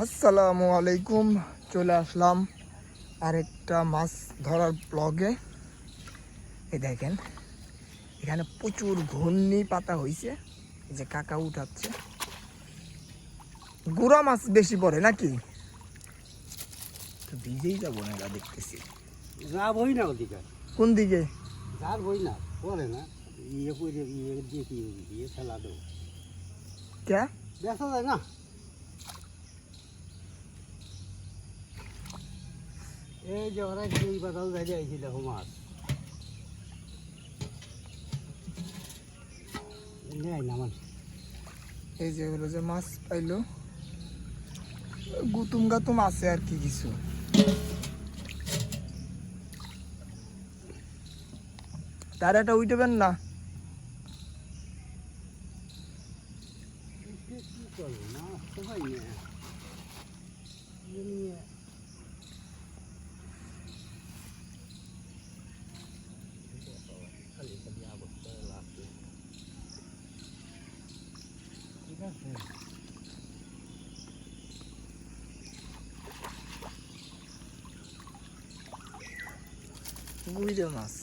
আসসালামু আলাইকুম চলে আসলাম আরেকটা মাছ ধরার ব্লগে এই দেখেন এখানে প্রচুর ঘূর্ণি পাতা হয়েছে যে কাকা উঠাচ্ছে। গুড়া মাছ বেশি পড়ে নাকি? তো ভিজেই যাব না এরা দেখতেছি। যা বই না ওদিকে। কোন দিকে? যার বই না পরে না। ইয়ে করে ইয়ে দিয়ে কি ইয়ে ফেলা দেবো। কে দেখা যায় না? এই যে ওরা ধরে আইছি দেখো মাছ নেয় না এই যে হলো যে মাছ পাইলো, গুতুম গাতুম আছে আর কি কিছু। তার একটা উঠবেন না কি করব না সবাই নিয়ে নিয়ে খালি খালি অবস্থা লাগছে ঠিক আছে বুঝে মাছ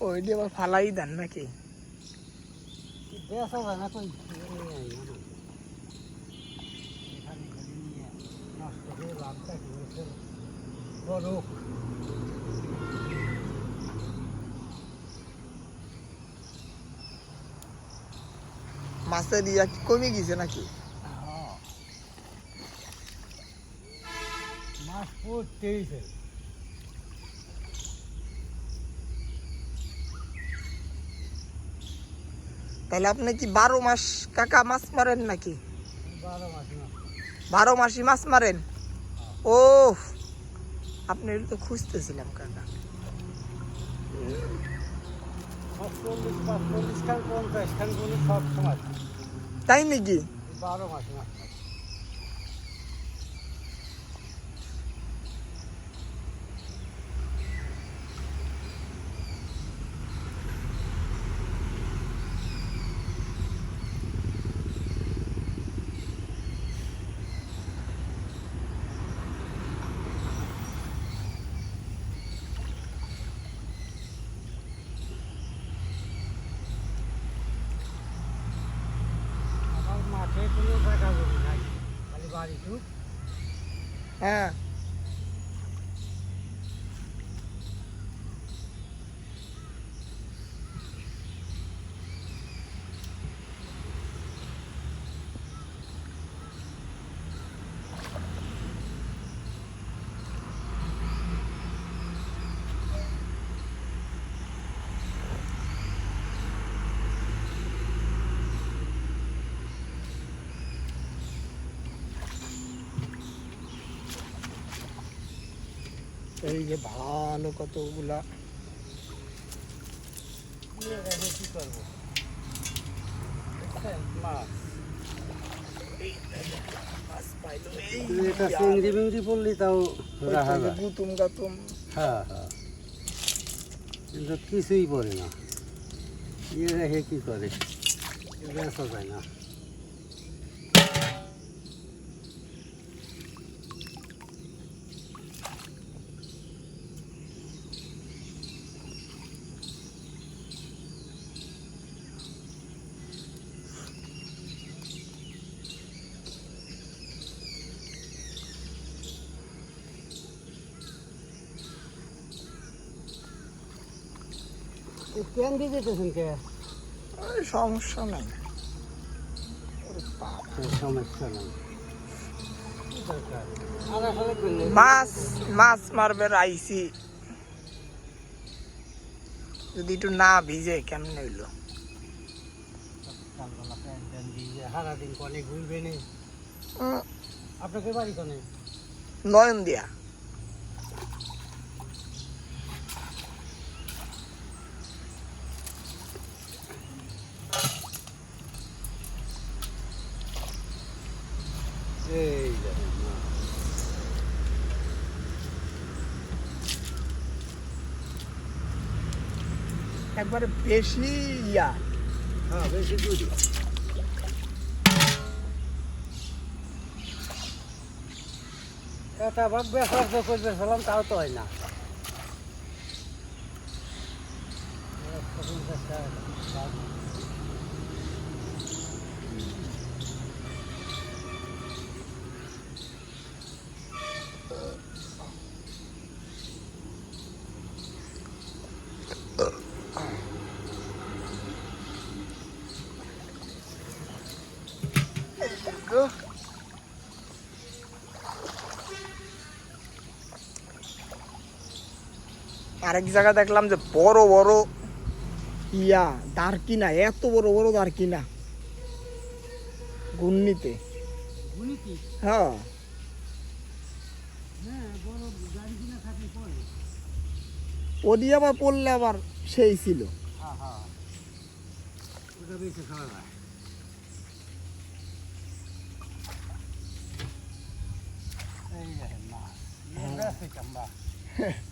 ওই দিয়ে আবার ফালাই দেন নাকি? খালি নিয়ে নষ্ট করে লাভটা কি মাছের ইয়া কমে গেছে নাকি? মাছ পড়তেইছে তাহলে আপনি কি বারো মাস কাকা মাছ মারেন নাকি? বারো মাস মাসই মাছ মারেন? ও আপনি তো খুঁজতেছিলাম কাকা। পাঁচচল্লিশ পাঁচচল্লিশ খান পঞ্চাশ খান সব সময়। তাই নাকি? বারো মাস মাছ মাছ আমার মাঠে কোনো জায়গা জমি নাই খালি বাড়িটুক হ্যাঁ এই যে ভালো কতগুলা। নিয়ে রেখে কি করব মাছ মাছ এটা চিংড়ি মিংড়ি পড়লি তাও রাখা যায়। গুতুম গাতুম। হ্যাঁ হ্যাঁ। কিন্তু কিছুই পড়ে না। ইয়ে রেখে কি করে? যায় না। কেন দিয়ে যেতেছেন কে সমস্যা নাই। সমস্যা মাছ মাছ মারবে আইসি যদি একটু না ভিজে কেমন হইল? আপনাকে বাড়ি কনে? নয়ন দিয়া একবারে বেশি ইয়া। হ্যাঁ বেশি দুধ এটা ভাববে করবে ফেলাম তাও তো হয় না। আরেক জায়গা দেখলাম যে বড় বড় ইয়া দারকিনা এত বড় বড় দারকিনা গুন্নিতে হ্যাঁ। ওদি আবার পড়লে আবার সেই ছিল। হ্যাঁ হ্যাঁ।